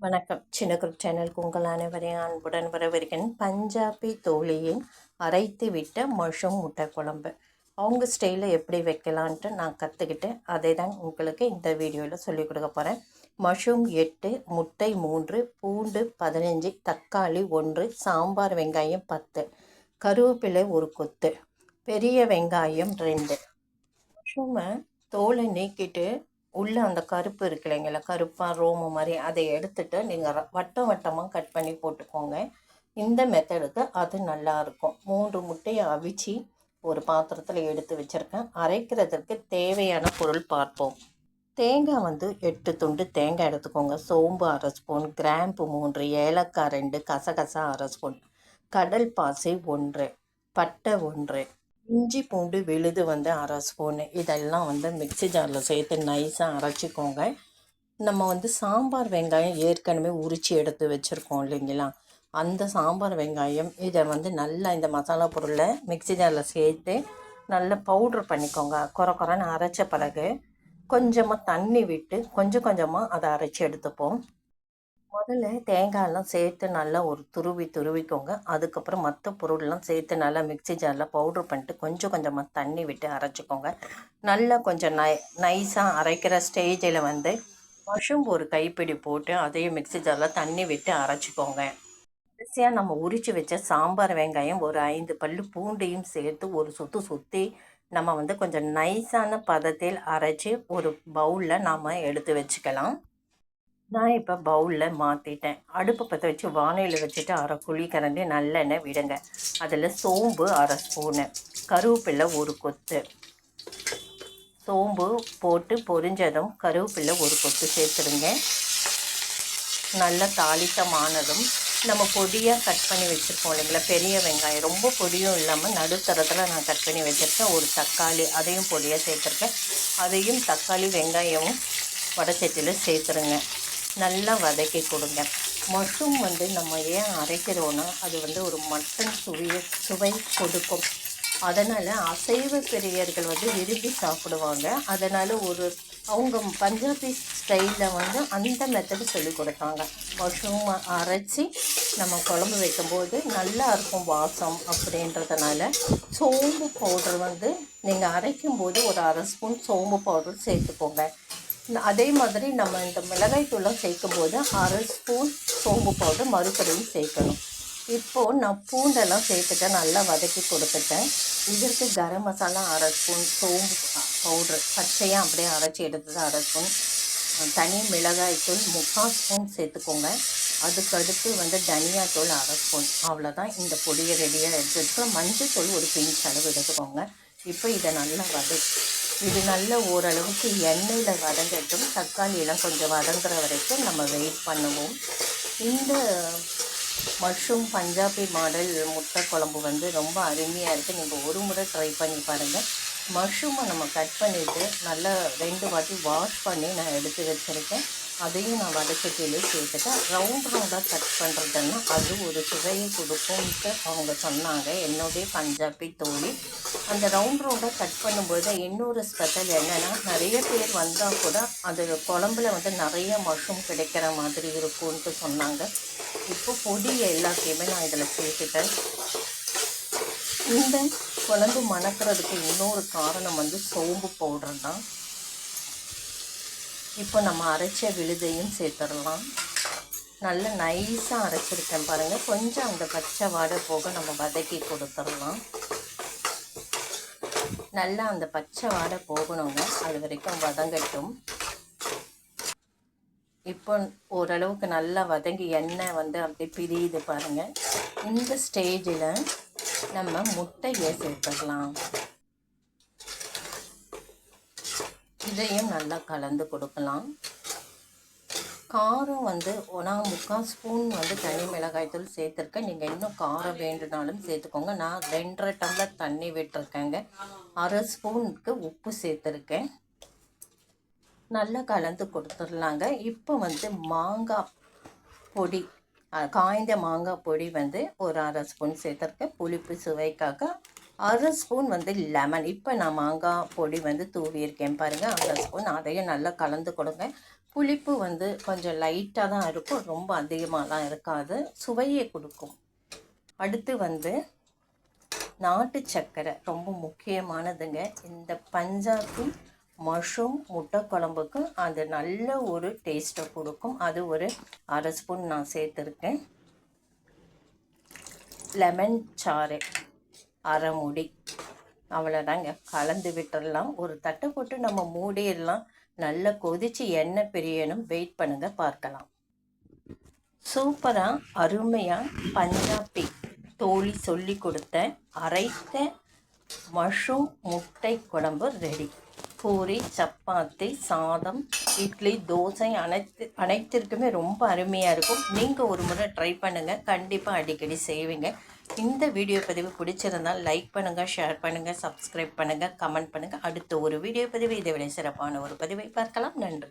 வணக்கம். சின்ன குரூப் சேனலுக்கு உங்கள் அனைவரையும் அன்புடன் வரவிருக்கேன் பஞ்சாபி தோழியின் அரைத்து விட்ட மஷ்ரூம் முட்டை குழம்பு. அவங்க ஸ்டைலில் எப்படி வைக்கலான்ட்டு நான் கற்றுக்கிட்டேன் அதை தான் உங்களுக்கு இந்த வீடியோவில் சொல்லிக் கொடுக்க போகிறேன் மஷ்ரூம் எட்டு முட்டை மூன்று பூண்டு பதினஞ்சு தக்காளி ஒன்று சாம்பார் வெங்காயம் பத்து கருவேப்பிலை ஒரு கொத்து பெரிய வெங்காயம் ரெண்டு. மஷ்ரூமை தோலை நீக்கிட்டு உள்ளே அந்த கருப்பு இருக்கு இல்லைங்களா கருப்பாக ரோமு மாதிரி அதை எடுத்துட்டு நீங்கள் வட்டம் வட்டமாக கட் பண்ணி போட்டுக்கோங்க. இந்த மெத்தடுக்கு அது நல்லாயிருக்கும் மூன்று முட்டையை அவிச்சு ஒரு பாத்திரத்தில் எடுத்து வச்சுருக்கேன். அரைக்கிறதுக்கு தேவையான பொருள் பார்ப்போம். தேங்காய் வந்து எட்டு துண்டு தேங்காய் எடுத்துக்கோங்க. சோம்பு அரை ஸ்பூன் கிராம்பு மூன்று ஏலக்காய் ரெண்டு கசகசா அரை ஸ்பூன் கடல் பாசி ஒன்று பட்டை ஒன்று இஞ்சி பூண்டு விழுது வந்து அரை ஸ்பூனு இதெல்லாம் வந்து மிக்ஸி ஜாரில் சேர்த்து நைஸாக அரைச்சிக்கோங்க. நம்ம வந்து சாம்பார் வெங்காயம் ஏற்கனவே உரித்து எடுத்து வச்சுருக்கோம் இல்லைங்களா? அந்த சாம்பார் வெங்காயம் இதை வந்து நல்லா இந்த மசாலா பொருளை மிக்ஸி ஜாரில் சேர்த்து நல்லா பவுட்ரு பண்ணிக்கோங்க. குறை குறைன்னு அரைச்ச பிறகு கொஞ்சமாக தண்ணி விட்டு கொஞ்சம் கொஞ்சமாக அதை அரைச்சி எடுத்துப்போம். முதல்ல தேங்காயெல்லாம் சேர்த்து நல்லா ஒரு துருவி துருவிக்கோங்க. அதுக்கப்புறம் மற்ற பொருள்லாம் சேர்த்து நல்லா மிக்ஸி ஜாரில் பவுட்ரு பண்ணிட்டு கொஞ்சம் கொஞ்சமாக தண்ணி விட்டு அரைச்சிக்கோங்க. நல்லா கொஞ்சம் நை நைஸாக அரைக்கிற ஸ்டேஜில் வந்து மஷ்ரூம் ஒரு கைப்பிடி போட்டு அதையும் மிக்ஸி ஜாரில் தண்ணி விட்டு அரைச்சிக்கோங்க. கடைசியாக நம்ம உரித்து வச்ச சாம்பார் வெங்காயம் ஒரு ஐந்து பல் பூண்டையும் சேர்த்து ஒரு சுற்று சுற்றி நம்ம வந்து கொஞ்சம் நைஸான பதத்தில் அரைச்சி ஒரு பவுலில் நாம் எடுத்து வச்சுக்கலாம். நான் இப்போ பவுலில் மாற்றிட்டேன் அடுப்பு பற்ற வச்சு வானையில் வச்சுட்டு அரை குழி கரண்டி நல்லெண்ணெய் விடுங்க. அதில் சோம்பு அரை ஸ்பூனு கருவேப்பிலை ஒரு கொத்து. சோம்பு போட்டு பொரிஞ்சதும் கருவேப்பிலை ஒரு கொத்து சேர்த்துருங்க. நல்லா தாளித்தமானதும் நம்ம பொடியாக கட் பண்ணி வச்சுருப்போம் இல்லைங்களா பெரிய வெங்காயம். ரொம்ப பொடியும் இல்லாமல் நடுத்தரத்தில் நான் கட் பண்ணி வச்சுருக்கேன். ஒரு தக்காளி அதையும் பொடியாக சேர்த்துருக்கேன். அதையும் தக்காளி வெங்காயமும் வடச்சட்டியில் சேர்த்துருங்க. நல்லா வதக்கி கொடுங்க. மஷ்ரூம் வந்து நம்ம ஏன் அரைக்கிறோன்னா அது வந்து ஒரு மட்டன் சுவையை சுவை கொடுக்கும். அதனால் அசைவ பிரியர்கள் வந்து விரும்பி சாப்பிடுவாங்க. அதனால் ஒரு அவங்க பஞ்சாபி ஸ்டைலில் வந்து அந்த மெத்தடு சொல்லி கொடுத்தாங்க. மஷ்ரூம் அரைச்சி நம்ம குழம்பு வைக்கும்போது நல்லா இருக்கும் வாசம் அப்படின்றதுனால சோம்பு பவுடர் வந்து நீங்கள் அரைக்கும்போது ஒரு அரை ஸ்பூன் சோம்பு பவுடர் சேர்த்துக்கோங்க. அதே மாதிரி நம்ம இந்த மிளகாய் தூளம் சேர்க்கும் போது அரை ஸ்பூன் சோம்பு பவுடர் மறுபடியும் சேர்க்கணும். இப்போது நான் பூண்டெல்லாம் சேர்த்துட்டு நல்லா வதக்கி கொடுத்துட்டேன். இதற்கு கரம் மசாலா அரை ஸ்பூன் சோம்பு பவுட்ரு பச்சையாக அப்படியே அரைச்சி எடுத்தது அரை ஸ்பூன். தனி மிளகாய் தூள் முக்கால் ஸ்பூன் சேர்த்துக்கோங்க. அதுக்கடுத்து வந்து தனியாத்தூள் அரை ஸ்பூன். அவ்வளோதான் இந்த பொடியை ரெடியாக எடுத்து மஞ்சள் தூள் ஒரு பிஞ்ச் அளவு எடுத்துக்கோங்க. இப்போ இதை நல்லா வதக்கி இது நல்ல ஓரளவுக்கு எண்ணெயில் வதங்கட்டும். தக்காளியெல்லாம் கொஞ்சம் வதங்குற வரைக்கும் நம்ம வெயிட் பண்ணுவோம். இந்த மஷ்ரூம் பஞ்சாபி மாடல் முட்டை குழம்பு வந்து ரொம்ப அருமையாக இருக்குது நீங்கள் ஒரு முறை ட்ரை பண்ணி பாருங்கள் மஷ்ரூமை நம்ம கட் பண்ணிவிட்டு நல்லா ரெண்டு வாட்டி வாஷ் பண்ணி நான் எடுத்து வச்சுருக்கேன். அதையும் நான் வதக்கட்டிலே சேர்த்துட்டேன் ரவுண்ட் ரவுண்டாக கட் பண்ணுறதுன்னா அது ஒரு சுவையை கொடுக்கும்ட்டு அவங்க சொன்னாங்க. என்னுடைய பஞ்சாபி தோழி. அந்த ரவுண்ட் ரவுண்டாக கட் பண்ணும்போது இன்னொரு ஸ்பெஷல் என்னென்னா நிறைய பேர் வந்தால் கூட அது குழம்புல வந்து நிறைய மஷ்ரூம் கிடைக்கிற மாதிரி இருக்கும்ன்ட்டு சொன்னாங்க. இப்போ பொடி எல்லாத்தையுமே நான் இதில் சேர்த்துட்டேன். இந்த குழம்பு மணக்கிறதுக்கு இன்னொரு காரணம் வந்து சோம்பு பவுடர் தான். இப்போ நம்ம அரைச்ச விழுதையும் சேர்த்துடலாம். நல்ல நைஸாக அரைச்சிருக்கேன் பாருங்கள் கொஞ்சம் அந்த பச்சை வாடை போக நம்ம வதக்கி கொடுத்துடலாம். நல்லா அந்த பச்சை வாடை போகணுங்க. அது வரைக்கும் வதங்கட்டும். இப்போ ஓரளவுக்கு நல்லா வதங்கி எண்ணெய் வந்து அப்படி பிரியுது பாருங்கள் இந்த ஸ்டேஜில் நம்ம முட்டையை சேர்த்துடலாம். இதையும் நல்லா கலந்து கொடுக்கலாம். காரம் வந்து நான் முக்கால் ஸ்பூன் வந்து தனி மிளகாய்த்தூள் சேர்த்துருக்கேன். நீங்கள் இன்னும் காரம் வேண்டுனாலும் சேர்த்துக்கோங்க. நான் ரெண்டரை டம்ளர் தண்ணி விட்டுருக்கேங்க. அரை ஸ்பூனுக்கு உப்பு சேர்த்துருக்கேன். நல்லா கலந்து கொடுத்துடலாங்க. இப்போ வந்து மாங்காய் பொடி காய்ந்த மாங்காய் பொடி வந்து ஒரு அரை ஸ்பூன் சேர்த்துருக்கேன். புளிப்பு சுவைக்காக அரை ஸ்பூன் வந்து லெமன். இப்போ நான் மாங்காய் பொடி வந்து தூவியிருக்கேன் பாருங்கள் அரை ஸ்பூன். அதையும் நல்லா கலந்து கொடுங்க. புளிப்பு வந்து கொஞ்சம் லைட்டாக தான் இருக்கும். ரொம்ப அதிகமாகலாம் இருக்காது. சுவையை கொடுக்கும். அடுத்து வந்து நாட்டு சர்க்கரை. ரொம்ப முக்கியமானதுங்க. இந்த பஞ்சாபி மஷ்ரூம் முட்டை குழம்புக்கு அது நல்ல ஒரு டேஸ்ட்டை கொடுக்கும். அது ஒரு அரை ஸ்பூன் நான் சேர்த்துருக்கேன். லெமன் சாறு. அரைமுடி. அவ்வளோதாங்க கலந்து விட்டுடலாம் ஒரு தட்டை போட்டு நம்ம மூடிடலாம். நல்லா கொதிச்சு எண்ணெய் பிரியணும். வெயிட் பண்ணுங்க. பார்க்கலாம். சூப்பராக அருமையாக பஞ்சாபி தோழி சொல்லி கொடுத்த அரைத்த மஷ்ரூம் முட்டை குழம்பு ரெடி. பூரி சப்பாத்தி சாதம் இட்லி தோசை அனைத்து அனைத்திற்குமே ரொம்ப அருமையாக இருக்கும். நீங்கள் ஒரு முறை ட்ரை பண்ணுங்கள் கண்டிப்பாக அடிக்கடி செய்வீங்க. இந்த வீடியோ பதிவு பிடிச்சிருந்தால் லைக் பண்ணுங்கள் ஷேர் பண்ணுங்கள் சப்ஸ்கிரைப் பண்ணுங்கள் கமெண்ட் பண்ணுங்கள் அடுத்த ஒரு வீடியோ பதிவு இதை விட சிறப்பான ஒரு பதிவை பார்க்கலாம். நன்றி.